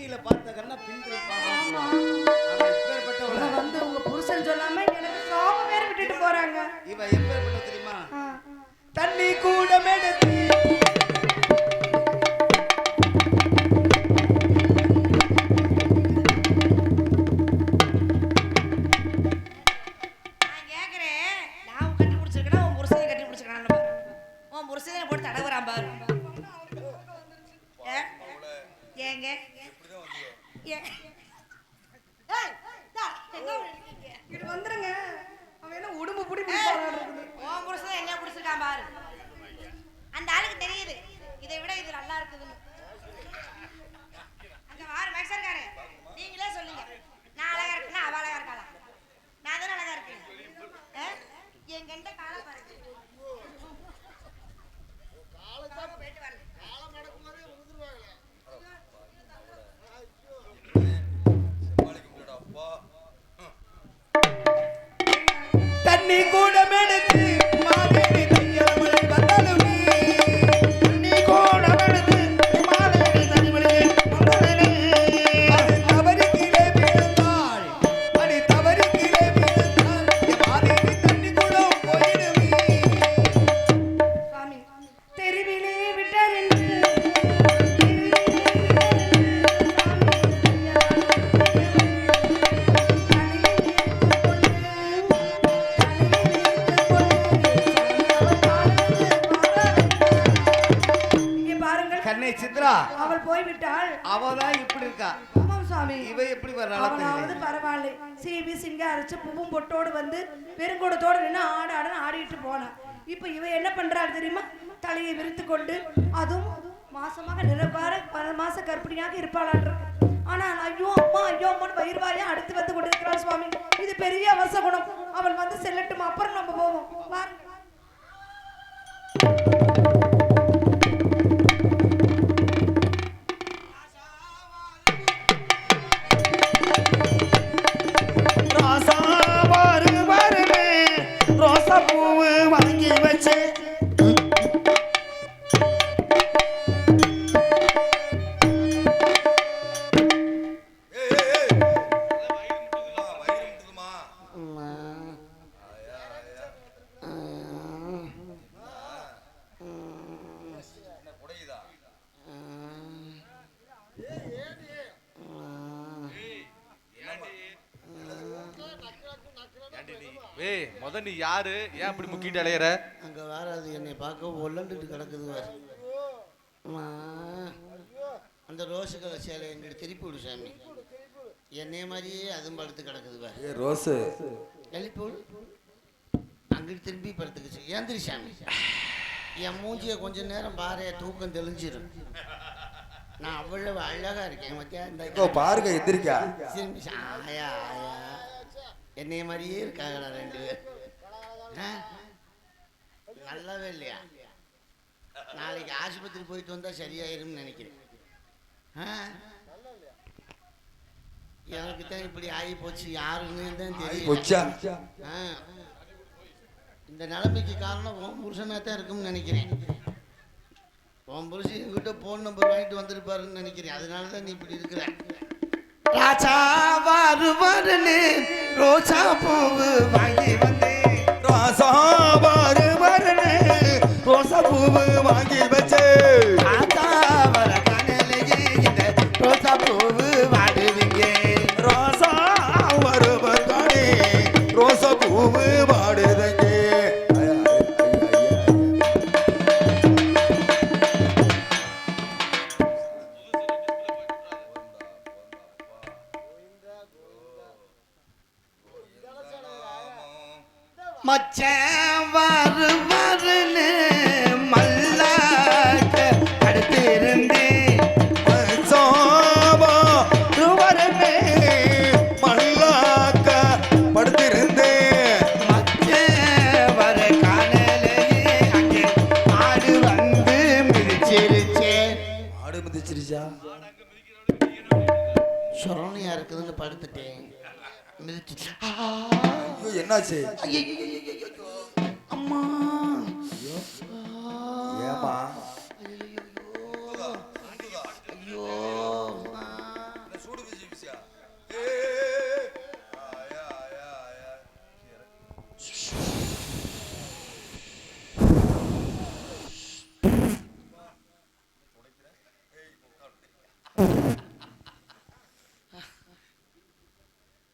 பூமியில பார்த்த இங்கிட்டு வந்துருங்க. அவன் என்ன உடும்பு புடி உன் புருஷனை எங்க பிடிச்சிருக்கான் பாரு. அந்த ஆளுக்கு தெரியுது. இதை விட இது நல்லா இருக்குதுன்னு. அங்க வாரு மேக்சர்காரே நீங்களே சொல்லுங்க. நான் அழகா இருக்கேன்னா அவ அழகா இருக்காளா? நான் தானே அழகா இருக்கேன். ஆ? கண்ணை சித்ரா. அவள் போய்விட்டாள். அவதான் இப்படி இருக்கா? ஆமாம் சாமி இவ எப்படி அவனாவது பரவாயில்லை. சீவி சிங்க அரைச்சு பூவும் பொட்டோடு வந்து பெருங்கூடத்தோடு நின்று ஆடு ஆடுன்னு ஆடிட்டு போனான் இப்போ இவ என்ன பண்றாள் தெரியுமா? தலையை விரித்து கொண்டு அதுவும் மாசமாக நிறவார பல மாச கர்ப்பிணியாக இருப்பாளான் ஆனால் ஐயோ அம்மா ஐயோ அம்மான்னு வயிறுவாயா அடுத்து வந்து கொண்டிருக்கிறாள் சுவாமி. இது பெரிய அவசகுணம் அவள் வந்து செல்லட்டும்? அப்புறம் நம்ம போவோம். வாருங்க. வாங்கி ஏய் முத நீ யாரு? ஏன் இப்படி முக்கிட்டு அலையற? அங்கே வேற அது என்னை பார்க்க ஒல்லண்டுட்டு கிடக்குது வேற அம்மா, அந்த ரோஸு கலர் சேலை எங்கிட்ட திருப்பி விடு சாமி. என்னைய மாதிரியே அதுவும் படுத்து கிடக்குது வேற ஏ ரோஸு. எழுப்பி விடு. அங்கிட்டு திரும்பி படுத்துக்குச்சு ஏந்திரி சாமி. என் மூஞ்சியை கொஞ்ச நேரம் பாரு தூக்கம் தெளிஞ்சிடும் நான் அவ்வளவு அழகா இருக்கேன் பாருங்க எந்திரிக்கா. திரும்பி சா- ஆயா ஆயா. என்னைய மாதிரியே இருக்காங்கடா ரெண்டு பேர்? நல்லாவே இல்லையா நாளைக்கு ஆஸ்பத்திரி போயிட்டு வந்தா சரியாயிரும்னு நினைக்கிறேன். ஆ? எனக்கு தான் இப்படி ஆகி போச்சு. யாருன்னு தான் தெரியும் இந்த நிலைமைக்கு காரணம் உன் புருஷனாக தான் இருக்கும்னு நினைக்கிறேன். உன் புருஷன் என்கிட்ட ஃபோன் நம்பர் வாங்கிட்டு வந்திருப்பாருன்னு நினைக்கிறேன். அதனால தான் நீ இப்படி இருக்கிற. ராஜா வருவரனே ரோஜா பூவு வாங்கி வந்தேன். ரோசா பாரு பாருனே ரோசா பூவு வாங்கி வச்சு அம்மா ஏமா ஐயோ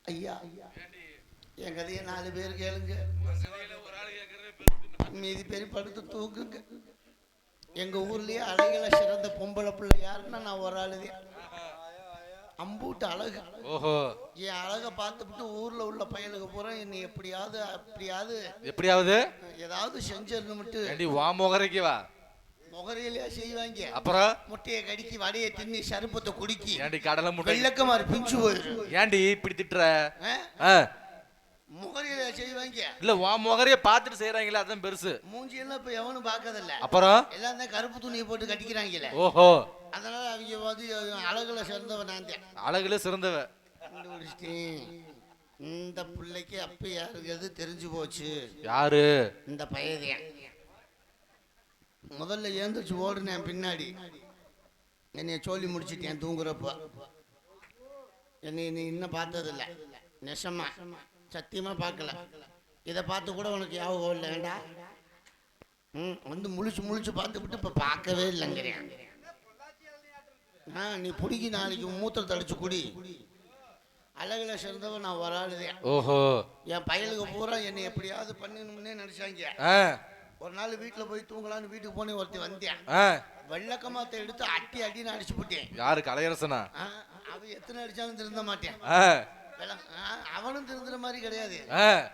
ஐயா ஐயா என் கதையை நாலு பேர் கேளுங்க. மீதி பேர் படுத்து தூக்குங்க எங்க ஊர்லயே அழகில சிறந்த பொம்பளை பிள்ளை யாருன்னா நான் ஒரு ஆளுதேன். அம்பூட்டு அழகு. ஓஹோ. என் அழகை பார்த்துவிட்டு ஊர்ல உள்ள பையனுக்கு பூரா என்னை எப்படியாவது அப்படியாவது எப்படியாவது? ஏதாவது செஞ்சிடணும்ட்டு ஏண்டி வா முகரைக்கு வா. முகரையிலேயே செய்வாங்க. அப்புறம்? முட்டையை கடிக்கி வடையை தின்னி சருப்பத்தை குடிக்கி. ஏண்டி கடலை முட்டை? வெள்ளக்கமாறு பிஞ்சு போயிடும். ஏண்டி இப்படி திட்டுற? முகரையில செய்வாங்க. இல்ல வா முகரைய பார்த்துட்டு செய்யறாங்களே அதான் பெருசு. மூஞ்சியெல்லாம் இப்ப எவனும் பார்க்கறதில்ல. அப்புறம்? எல்லாம் தான் கருப்பு துணியை போட்டு கட்டிக்கிறாங்களே ஓஹோ. அதனால அவங்க வந்து அழகுல சேர்ந்தவன் நான் அழகுல சிறந்தவ இந்த பிள்ளைக்கு அப்ப யாருங்கிறது தெரிஞ்சு போச்சு. யாரு? இந்த பையன் முதல்ல ஏந்திரிச்சு ஓடுனேன் பின்னாடி. என்னைய சொல்லி முடிச்சிட்டேன் தூங்குறப்ப. என்னை நீ இன்னும் பார்த்ததில்ல. நெசமா. சத்தியமா பார்க்கல. இதை பார்த்து கூட உனக்கு ஞாபகம் இல்லை வேண்டா. ம் வந்து முழிச்சு முழிச்சு பார்த்துவிட்டு இப்போ பார்க்கவே இல்லைங்கிறேன். ஆ நீ பிடிக்கி நாளைக்கு மூத்திரத்தை அடிச்சு குடி. அழகுல சேர்ந்தவன் நான் ஒரு ஆளுதேன். ஓஹோ. என் பயலுக்கு பூரா என்னை எப்படியாவது பண்ணணும்னே நினைச்சாங்க. ஒரு நாள் வீட்டில் போய் தூங்கலான்னு வீட்டுக்கு போனே ஒருத்தி வந்தேன். வெள்ளக்கமாத்தை எடுத்து அட்டி அடின்னு அடிச்சு போட்டேன். யாரு கலையரசனா? ஆ, அவன் எத்தனை அடிச்சாலும் திருந்த மாட்டேன். அவனும் திருந்துற மாதிரி கிடையாது.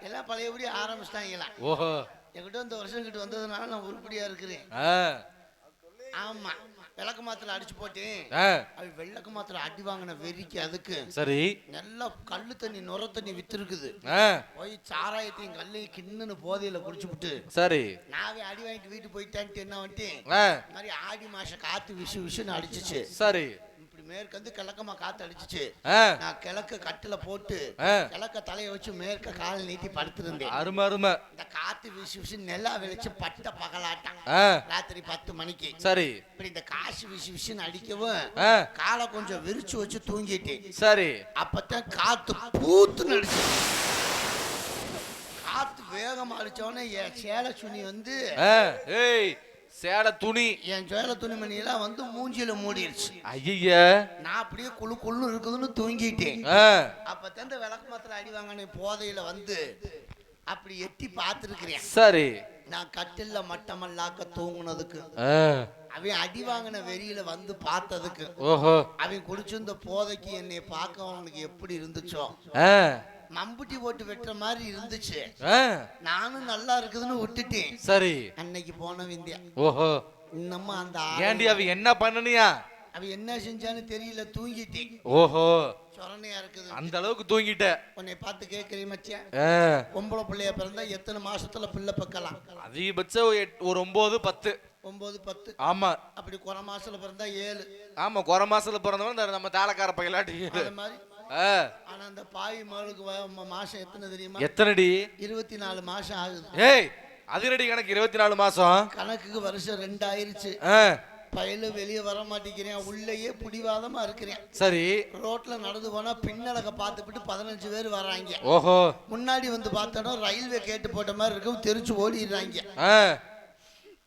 எல்லாம் பழையபடி ஆரம்பிச்சிட்டாங்களாம். ஓஹோ. என்கிட்ட இந்த வருஷம் கிட்ட வந்ததுனால நான் உருப்படியா இருக்கிறேன். ஆமா. விளக்கு மாத்திர அடிச்சு போட்டேன். அவன் விளக்கு மாத்திர அடி வாங்கின வெறிக்கு அதுக்கு சரி. நல்லா கல்லு தண்ணி நுர தண்ணி வித்துருக்குது. போய் சாராயத்தையும் கல்லையும் கிண்ணுன்னு போதையில குடிச்சுப்புட்டு சரி. நாவே அடி வாங்கிட்டு வீட்டுக்கு போயிட்டான்ட்டு என்ன வந்துட்டேன்? மாதிரி ஆடி மாசம் காத்து விஷு விஷுன்னு அடிச்சிச்சு. சரி. இப்படி மேற்கு வந்து கிழக்கமா காத்து அடிச்சிச்சு நான் கிழக்க கட்டுல போட்டு. கிழக்க தலையை வச்சு மேற்க கால் நீட்டி படுத்திருந்தேன். அருமை அருமை. இந்த காத்து விஷு விஷு நெல்லா வெளிச்சு பட்ட பகலாட்டம் ராத்திரி பத்து மணிக்கு. சரி. இப்படி இந்த காசு விஷு விஷுன்னு அடிக்கவும் காலை கொஞ்சம் விரிச்சு வச்சு தூங்கிட்டேன். சரி. அப்பதான் காத்து பூத்து நடிச்சு. காத்து வேகமா அடிச்சவொடனே என் சேலை சுனி வந்து ஏய் சேலை துணி. என் சேலை துணிமணியெல்லாம் வந்து மூஞ்சில மூடிடுச்சு ஐய நான் அப்படியே குழு குழு இருக்குதுன்னு தூங்கிட்டேன். ஆ. அப்பதான் இந்த விளக்கு அடி வாங்கின போதையில வந்து அப்படி எட்டி பார்த்துருக்கிறேன். சரி. நான் கட்டில்ல மட்டமல்லாக்க தூங்குனதுக்கு. அவன் அடி வாங்கின வெறியில வந்து பார்த்ததுக்கு. ஓஹோ. அவன் குடிச்சிருந்த போதைக்கு என்னை பார்க்க அவனுக்கு எப்படி இருந்துச்சோ. மம்புட்டி போட்டு வெட்டுற மாதிரி இருந்துச்சு. நானும் நல்லா இருக்குதுன்னு விட்டுட்டேன். சரி. அன்னைக்கு போன விந்தியா. ஓஹோ. இன்னமும் அந்த ஏண்டி அவ என்ன பண்ணனியா? அவ என்ன செஞ்சான்னு தெரியல தூங்கிட்டேன். ஓஹோ. சொரணையா இருக்குது. அந்த அளவுக்கு தூங்கிட்ட. உன்னை பார்த்து கேட்கறேன் மச்சான். பொம்பளை பிள்ளைய பிறந்தா எத்தனை மாசத்துல பிள்ளை பக்கலாம்? அதிகபட்சம் ஒரு ஒன்பது பத்து. ஒன்பது பத்து. ஆமா. அப்படி குறை மாசத்துல பிறந்தா ஏழு. ஆமா குறை மாசத்துல பிறந்தவன் நம்ம தாளக்கார பையலாட்டி. அது மாதிரி. ஆ. ஆனா ம- மாசம் எத்தனை தெரியுமா? எத்தனைடி? இருபத்தி நாலு மாசம் ஆகுது. ஏய் அதிரடி கணக்கு இருபத்தி நாலு மாசம்? கணக்குக்கு வருஷம் ரெண்டு ஆயிருச்சு பையில வெளியே வர மாட்டேங்கிறேன் உள்ளேயே பிடிவாதமா இருக்கிறேன். சரி. ரோட்ல நடந்து போனா பின்னலக பார்த்துக்கிட்டு பதினஞ்சு பேர் வர்றாங்க ஓஹோ. முன்னாடி வந்து பார்த்தோன்னா ரயில்வே கேட்டு போட்ட மாதிரி இருக்கும் தெரிச்சு ஓடிடுறாங்க.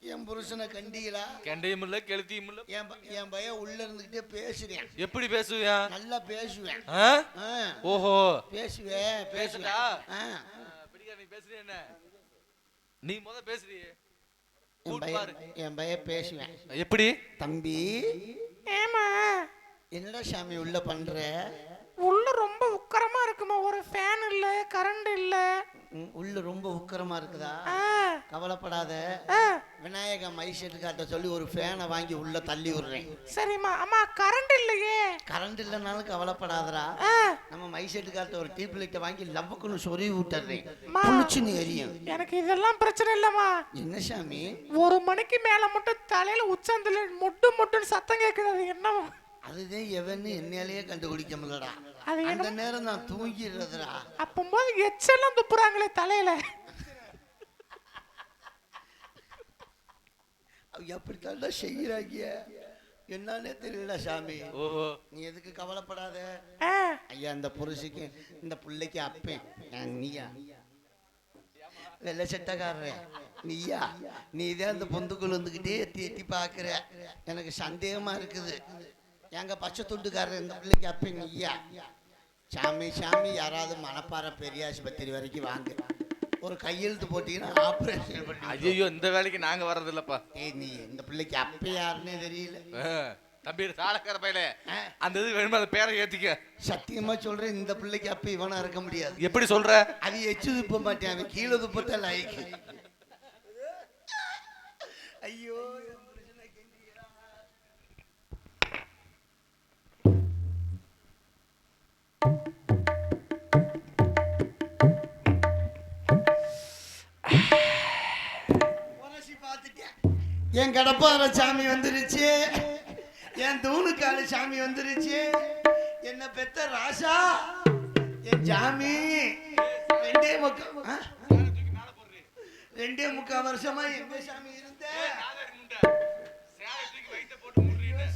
என் புருஷனை கண்டிகளா கெண்டையும் இல்ல கெளுத்தியும் இல்ல என் ப- என் பையன் உள்ள இருந்துகிட்டே பேசுறேன் எப்படி பேசுவியா? நல்லா பேசுவேன். ஆ? ஆ, ஓஹோ. பேசுவேன் பேசுவேன் பேசுடா. ஆ, பிடிக்கா நீ பேசுறிய என்ன? நீ முத பேசுறியே. என் கூட்டு பாரு. பையன் என் பையன் பேசுவேன். எப்படி? தம்பி. ஏமா என்னடா சாமி உள்ள பண்ற உள்ள ரொம்ப உக்கரமா இருக்குமா ஒரு ஃபேன் இல்ல கரண்ட் இல்ல. உள்ள ரொம்ப உக்கரமா இருக்குதா? கவலைப்படாத. விநாயக மைசெட்டு காட்ட சொல்லி ஒரு ஃபேனை வாங்கி உள்ள தள்ளி விடுறேன். சரிம்மா அம்மா கரண்ட் இல்லையே. கரண்ட் இல்லைனாலும் கவலைப்படாதடா. நம்ம மைசெட்டு காட்ட ஒரு டியூப் லைட்டை வாங்கி லவ்வக்குன்னு சொருவி விட்டுறேன். புளிச்சுன்னு எரியும். எனக்கு இதெல்லாம் பிரச்சனை இல்லம்மா. என்ன சாமி? ஒரு மணிக்கு மேல மட்டும் தலையில உச்சந்தில முட்டு முட்டுன்னு சத்தம் கேக்குது அது என்ன அதுதான் எவன்னு என்னாலேயே கண்டுபிடிக்க முடியலடா. அது அந்த நேரம் நான் தூங்கிடுறதுடா. அப்பம்போது எச்செல்லாம் துப்புறாங்களே தலையில. அவங்க அப்படித்தான்டா செய்யறாங்க என்னன்னே தெரியலடா சாமி. ஓஹோ நீ எதுக்கு கவலைப்படாத? ஐயா இந்த புருஷுக்கு இந்த பிள்ளைக்கு அப்பேன் நீயா? வெள்ளை சட்டக்காரன் நீயா? நீ தான் இந்த பொந்துக்குள் வந்துக்கிட்டே எட்டி எட்டி பார்க்குற. எனக்கு சந்தேகமா இருக்குது. எங்க பச்சை துண்டுக்காரர் இந்த பிள்ளைக்கு அப்பேன் நீயா சாமி சாமி யாராவது மணப்பாறை பெரிய ஆஸ்பத்திரி வரைக்கும் வாங்க. ஒரு கையெழுத்து போட்டீங்கன்னா ஆப்ரேஷன் பண்ணி ஐயோ இந்த வேலைக்கு நாங்க வர்றது இல்லப்பா ஏய் நீ இந்த பிள்ளைக்கு அப்ப யாருன்னே தெரியல. தம்பி சாலக்கார பையல. அந்த இது வேணுமா? அந்த பேரை ஏத்திக்க. சத்தியமா சொல்றேன் இந்த பிள்ளைக்கு அப்ப இவனா இருக்க முடியாது. எப்படி சொல்ற? அது எச்சு துப்ப மாட்டேன் அவன் கீழே துப்பத்தான் லாய்க்கு. கடப்பார சாமி வந்துருச்சு. என் தூணுக்கால சாமி வந்துருச்சு. என்ன பெத்த ராசா? என் சாமி ரெண்டே முக்கா ரெண்டே முக்கா வருஷமா எங்க சாமி இருந்த?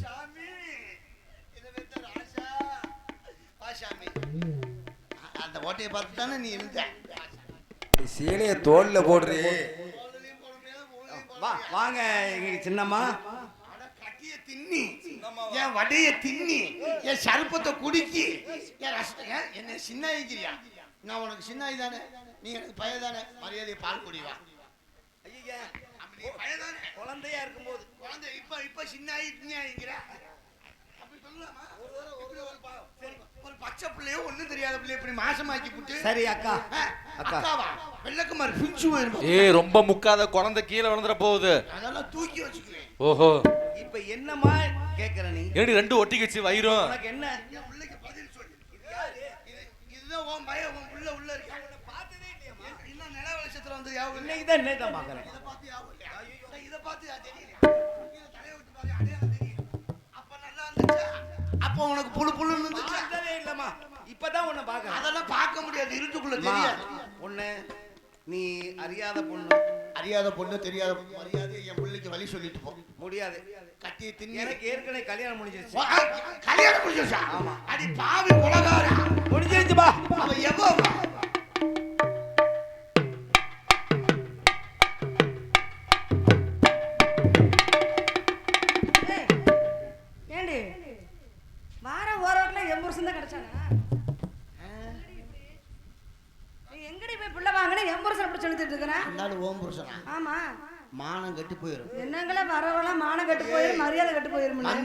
சாமி. என்ன பெத்த ராசா? வா சாமி. அந்த ஓட்டையை பார்த்து தானே நீ இருந்த? சீனைய தோல்ல போடுறே. வா வாங்க சின்னம்மா. தின்னி. என் வடைய தின்னி. என் சருப்பத்தை குடிக்கி. என் என்ன சின்ன ஆகிக்கிறியா நான் உனக்கு சின்ன ஆகி தானே? நீ எனக்கு பய தானே? மரியாதை பால் குடிவா ஐயா அப்படி நீ பய தானே? குழந்தையா இருக்கும்போது. குழந்தை இப்ப இப்ப சின்ன ஆகி தின்னி ஆகிக்கிற அப்படி சொல்லலாமா? ஒரு ப- சரி, ஒரு பச்சை பிள்ளையோ ஒண்ணும் தெரியாத பிள்ளைய இப்படி மாசமாக்கி புட்டு சரி அக்கா. அக்காவா? வெள்ளக்குமார் பிஞ்சு போயிருப்போம் ஏய் ரொம்ப முக்காத குழந்தை கீழே விழுந்துற போகுது. அதெல்லாம் தூக்கி வச்சுக்குவேன் ஓஹோ. இப்ப என்னம்மா கேக்குற நீ? ஏடி ரெண்டு ஒட்டிக்கிச்சு வயிறும். உனக்கு என்ன? என் பிள்ளைக்கு பதில் சொல்லு. இது இதுதான் உன் பையன் உன் புள்ள உள்ள இருக்கு. பார்த்ததே இல்லையம்மா. இன்னும் நில வெளிச்சத்துல வந்து யாவும் இல்லை இன்னைக்கு தான் இன்னைக்கு தான் பாக்குறேன் இதை பார்த்து யாவும் இல்லையா? இதை பார்த்து தெரியல அப்ப உனக்கு புழு புழுன்னு இருந்துச்சா? பார்த்ததே இல்லம்மா. இப்பதான் உன்னை பாக்குறேன் அதெல்லாம் பார்க்க முடியாது. இருட்டுக்குள்ள தெரியாது. ஒண்ணு நீ அறியாத பொண்ணு. அறியாத பொண்ணு தெரியாத பொண்ணு, மரியாதை என் பிள்ளைக்கு வழி சொல்லிட்டு போ. முடியாது. கட்டியை தின்னு. எனக்கு ஏற்கனவே கல்யாணம் முடிஞ்சிருச்சு. கல்யாணம் முடிஞ்சிருச்சா? ஆமா. அடி பாவி உலகாரா.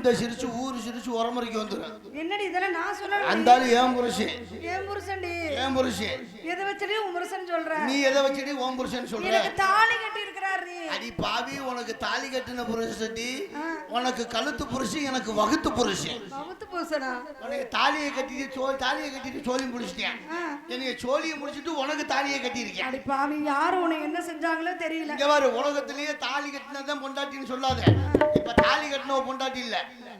அந்த சிரிச்சு ஊரு சிரிச்சு உரமுறைக்கு வந்துடும் என்னடி இதெல்லாம் நான் சொல்லணும் அந்த ஆளு ஏன் புருஷன்? என் புருஷன்டி? ஏன் புருஷன்? எதை வச்சுட்டு உன் புருஷன் சொல்ற? நீ எதை வச்சுட்டு ஓம் புருஷன் சொல்ற? எனக்கு தாலி கட்டி அடி பாவி உனக்கு தாலி கட்டின புருஷன்டி ஆ. உனக்கு கழுத்து புருஷன் எனக்கு வகுத்து புருஷன். பகுத்து புருஷனா? உனக்கு தாலியை கட்டிட்டு சோல் தாலியை கட்டிட்டு சோழியும் முடிச்சிட்டேன் ஆ. என்னைய சோழியை முடிச்சிட்டு உனக்கு தாலியை கட்டியிருக்கேன் அடி பாவி யாரும் உனக்கு என்ன செஞ்சாங்களோ தெரியல. இங்க பாரு உலகத்திலேயே தாலி கட்டினதான் பொண்டாட்டின்னு சொல்லாத. இப்ப தாலி கட்டினவ பொண்டாட்டி இல்ல.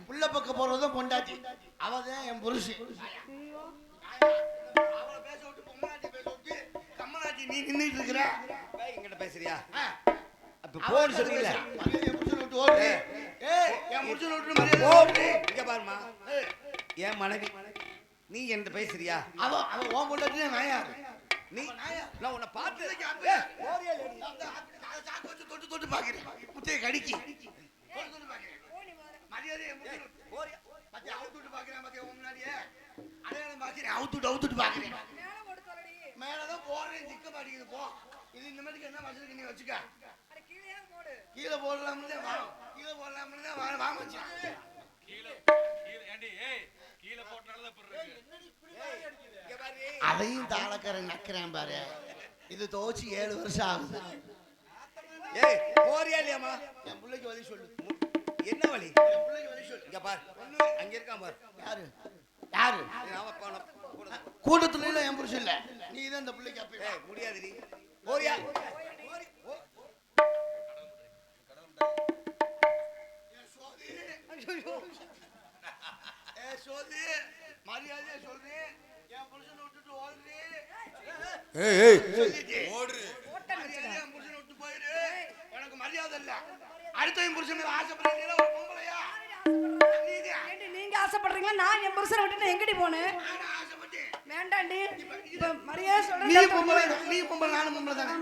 புள்ள பக்கம் போறதும் பொண்டாட்டி. அவதான் என் புருஷன். அவளை பேச விட்டு பொம்மனாட்டி பேச விட்டு கம்மனாட்டி நீ நின்னுட்டு இருக்கிற. எங்கிட்ட பேசுறியா? போன் என்ன? மரியாதை என் புருஷனை விட்டு ஓடு. ஏய், என் புருஷனை விட்டு மரியாதை ஓ ஓடு. இங்க பாருமா என் மனைவி? நீ என்கிட்ட பேசுறியா? அவ அவ உன் பொண்டாட்டி நான் யாரு நீ நான் உன்னை பார்த்து தொட்டு தொட்டு பாக்குறேன் முட்டையை கடிக்கி. தொட்டு தொட்டு பாக்குறேன். மேலதான் போடுறேன், சிக்க மாட்டேங்குது, போ. இது இனிமேட்டுக்கு என்ன மனுஷனுக்கு நீ வச்சுக்க. கீழே போடலாம்னு. கீழே போடலாம்னு தான் வா- வா மச்சான். கீழே போட்டனால இங்க பாரு. அதையும் தாளக்காரன் நக்கிறேன் பாரு. இது துவச்சு ஏழு வருஷம் ஆகுது. ஏய் போறியா இல்லையாம்மா? என் பிள்ளைக்கு வழி சொல்லு. என்ன வழி? என் பிள்ளைக்கு வழி சொல்லு. இங்க பாரு. அங்க இருக்கான் பாரு. யாரு? யாரு? கூட்டத்துல இல்ல என் புருஷன் இல்ல. நீ தான் இந்த பிள்ளைக்கு அப்ப முடியாதுடி. போறியா? ஏ சோதி மரியாதையா சொல்றேன் என் புருஷனை விட்டுட்டு ஓடுறே. ஏய் ஏய். ஓடுறே மரியாதையா புருஷனை விட்டு போயிரு. உனக்கு மரியாதை இல்ல. அடுத்த என் புருஷன் ஆசைப்படுறீங்களா? ஒரு பொம்பளையா? நீங்க ஆசைப்படுறீங்களா? நான் என் புருஷனை விட்டு எங்கடி போனேன் வேண்டாண்டி. இப்ப மரியாதை நீ பொம்பளை சொல்றேன். நீ பொம்பளை நானும் பொம்பளை தானே.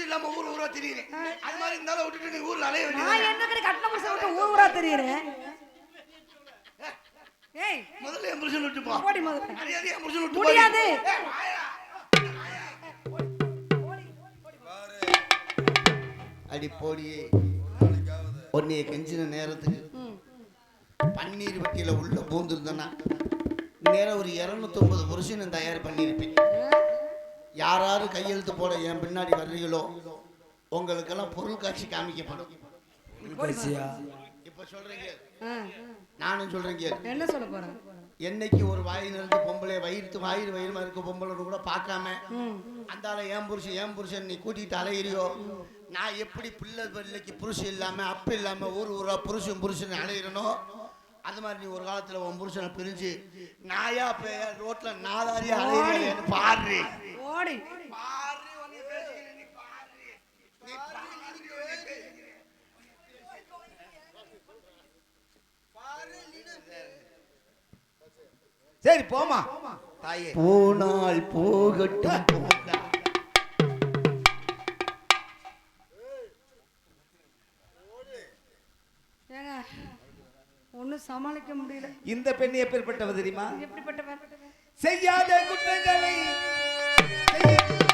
புருஷன் இல்லாம ஊர் ஊரா திரியிறேன். அது மாதிரி இருந்தாலும் விட்டுட்டு நீ ஊர்ல அலைய நான் வேண்டியது என்னக்கடி கட்டின புருஷனை விட்டு ஊர் ஊரா தெரியுறேன்? ஏய் முதல்ல என் புருஷன் விட்டு போ. ஓடி முதல்ல. மரியாதை என் புருஷன் விட்டு முடியாது. அடி போடியே உன்னைய கெஞ்சின நேரத்துக்கு. பன்னீர் வட்டியில உள்ள பூந்துருந்தனா நேரம் ஒரு இரநூத்தொம்பது புருஷன் தயார் பண்ணியிருப்பேன். யாராரு கையெழுத்து போட என் பின்னாடி வர்றீங்களோ உங்களுக்கெல்லாம் பொருள் காட்சி காமிக்கப்படும். இப்ப சொல்றீங்க. நானும் சொல்றேங்க என்ன சொல்ல போறேன்? என்னைக்கு ஒரு வாய் நிறந்து பொம்பளை வயிற்று வயிறு வயிறுமா இருக்க பொம்பளை கூட பார்க்காம ம். அந்த ஆளை ஏன் புருஷன் ஏன் புருஷன் நீ கூட்டிட்டு அலையிறியோ? நான் எப்படி பிள்ளை பிள்ளைக்கு புருஷன் இல்லாம அப்ப இல்லாம ஊர் ஊரா புருஷன் புருஷன் அலையிறனோ? அது மாதிரி நீ ஒரு காலத்துல உன் புருஷனை பிரிஞ்சு நாயா பேய ரோட்ல நாதாரியா அலையிறேன்னு பாரு ஓடி சரி போமா தாயே. போனால் போகட்டும் ஒன்றும் சமாளிக்க முடியல. இந்த பெண் எப்பேற்பட்டவ தெரியுமா? எப்படிப்பட்டவன் செய்யாத குற்றங்களை Tem